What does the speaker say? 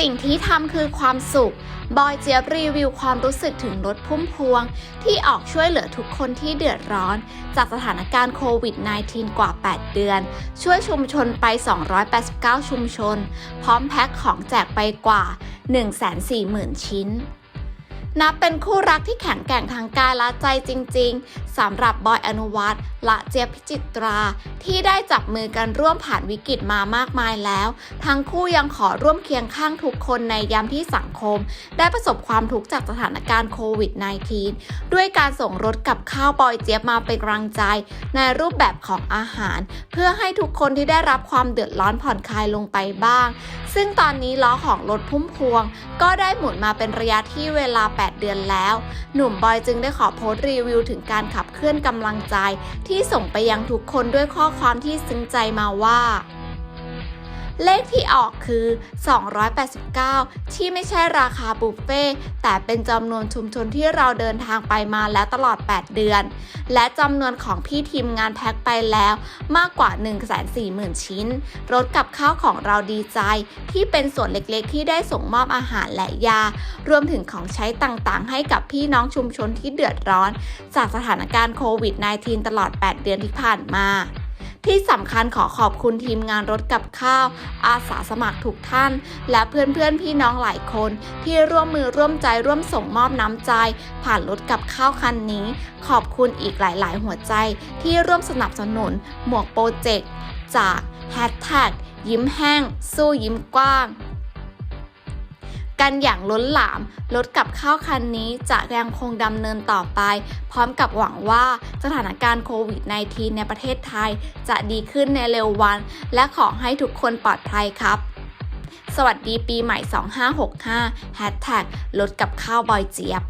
สิ่งที่ทำคือความสุข บอยเจี๊ยบรีวิวความรู้สึกถึงรถพุ่มพวง ที่ออกช่วยเหลือทุกคนที่เดือดร้อน จากสถานการณ์โควิด -19 กว่า 8 เดือน ช่วยชุมชนไป 289 ชุมชน พร้อมแพ็คของแจกไปกว่า 140,000 ชิ้น นับเป็นคู่รักที่แข็งแกร่งทางกายและใจจริง ๆสำหรับบอยอนุวัตรและเจี๊ยบพิจิตรา ที่ได้จับมือกันร่วมผ่านวิกฤตมามากมายแล้ว ทั้งคู่ยังขอร่วมเคียงข้างทุกคนในยามที่สังคม ได้ประสบความทุกข์จากสถานการณ์โควิด -19 ด้วยการส่งรถกับข้าวบอยเจี๊ยบมาเป็นกำลังใจ ในรูปแบบของอาหาร เพื่อให้ทุกคนที่ได้รับความเดือดร้อนผ่อนคลายลงไปบ้าง ซึ่งตอนนี้ล้อของรถพุ่มพวง ก็ได้หมุนมาเป็นระยะที่เวลา 8 เดือนแล้ว หนุ่มบอยจึงได้ขอโพสต์รีวิวถึงการขับเคลื่อนกำลังใจ ที่ส่งไปยังทุกคนด้วยข้อความที่ซึ้งใจมาว่า เลขที่ออกคือ 289 ที่ไม่ใช่ราคาบุฟเฟ่ต์แต่เป็นจำนวนชุมชนที่เราเดินทางไปมาแล้วตลอด 8 เดือน และจำนวนของพี่ทีมงานแพ็คไปแล้วมากกว่า 140,000 ชิ้น รถกับข้าวของเราดีใจ ที่เป็นส่วนเล็กๆ ที่ได้ส่งมอบอาหารและยา รวมถึงของใช้ต่างๆ ให้กับพี่น้องชุมชนที่เดือดร้อน จากสถานการณ์โควิด -19 ตลอด 8 เดือนที่ผ่านมา ที่สำคัญขอขอบคุณทีมงานรถกับข้าว อาสาสมัครทุกท่าน และเพื่อนๆพี่น้องหลายคน ที่ร่วมมือร่วมใจร่วมส่งมอบน้ำใจ ผ่านรถกับข้าวคันนี้ ขอบคุณอีกหลาย ๆ หัวใจ ที่ร่วมสนับสนุน หมวกโปรเจกต์จากแฮชแท็กยิ้มแห้ง สู้ยิ้มกว้าง กันอย่างล้นหลาม รถกับข้าวคันนี้จะยังคงดำเนินต่อไป พร้อมกับหวังว่าสถานการณ์โควิด -19 ในประเทศไทย จะดีขึ้นในเร็ววัน และขอให้ทุกคนปลอดภัยครับ สวัสดีปีใหม่ 2565แฮชแท็กรถกับข้าวบอยเจี๊ยบ